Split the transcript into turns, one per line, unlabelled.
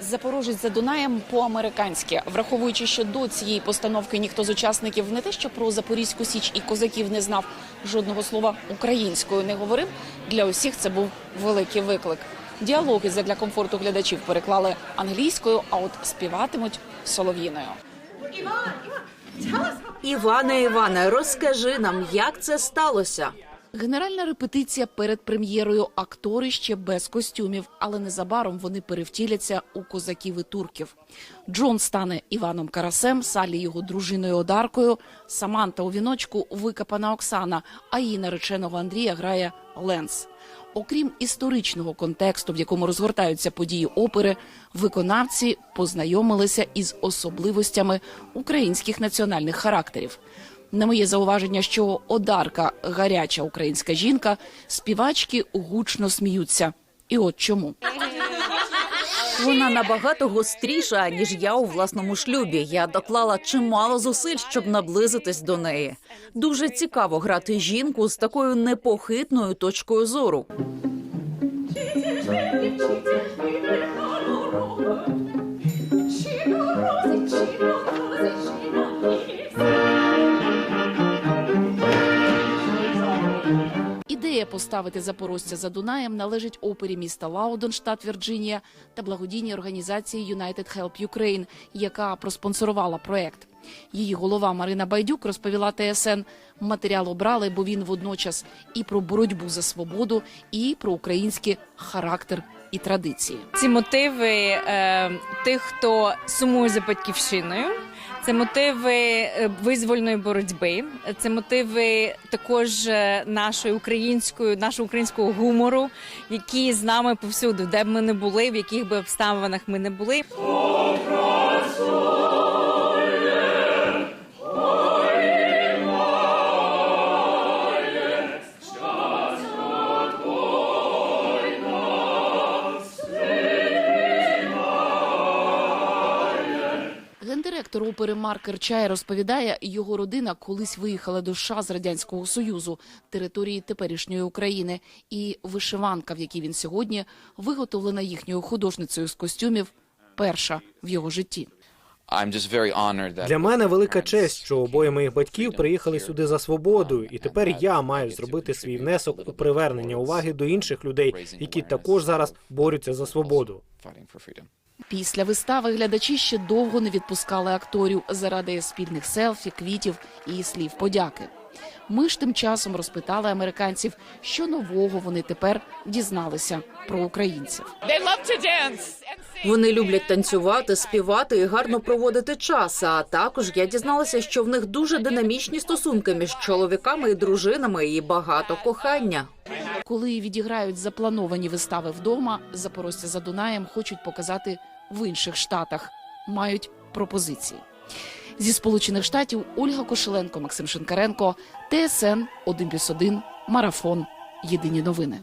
Запорожець за Дунаєм по-американськи, враховуючи, що до цієї постановки ніхто з учасників не те, що про Запорізьку Січ і козаків не знав жодного слова українською не говорив. Для усіх це був великий виклик. Діалоги задля комфорту глядачів переклали англійською, а от співатимуть солов'їною.
Іване, Іване, розкажи нам, як це сталося.
Генеральна репетиція перед прем'єрою. Актори ще без костюмів, але незабаром вони перевтіляться у козаків і турків. Джон стане Іваном Карасем, Салі його дружиною Одаркою, Саманта у віночку викопана Оксана, а її нареченого Андрія грає Ленс. Окрім історичного контексту, в якому розгортаються події опери, виконавці познайомилися із особливостями українських національних характерів. На моє зауваження, що Одарка гаряча українська жінка, співачки гучно сміються. І от чому.
Вона набагато гостріша, ніж я у власному шлюбі. Я доклала чимало зусиль, щоб наблизитись до неї. Дуже цікаво грати жінку з такою непохитною точкою зору.
Ідея поставити запорожця за Дунаєм належить опері міста Лаудон, штат Вірджинія, та благодійній організації United Help Ukraine, яка проспонсорувала проект. Її голова Марина Байдюк розповіла ТСН, матеріал обрали, бо він водночас і про боротьбу за свободу, і про український характер і традиції.
Ці мотиви е, тих, хто сумує за батьківщиною. Це мотиви е, визвольної боротьби, це мотиви також е, нашої української, нашого українського гумору, які з нами повсюди, де б ми не були, в яких би обставинах ми не були.
Гендиректор опери Марк Чай розповідає, його родина колись виїхала до США з радянського союзу, території теперішньої України, і вишиванка, в якій він сьогодні виготовлена їхньою художницею з костюмів, перша в його житті.
Для мене велика честь, що обоє моїх батьків приїхали сюди за свободою, і тепер я маю зробити свій внесок у привернення уваги до інших людей, які також зараз борються за свободу.
Після вистави глядачі ще довго не відпускали акторів заради спільних селфі, квітів і слів подяки. Ми ж тим часом розпитали американців, що нового вони тепер дізналися про українців.
Вони люблять танцювати, співати і гарно проводити час. А також я дізналася, що в них дуже динамічні стосунки між чоловіками і дружинами і багато кохання.
Коли відіграють заплановані вистави вдома, запорожця за Дунаєм хочуть показати в інших штатах. Мають пропозиції. Зі Сполучених Штатів Ольга Кошеленко, Максим Шинкаренко, ТСН 1+,1, Марафон. Єдині новини.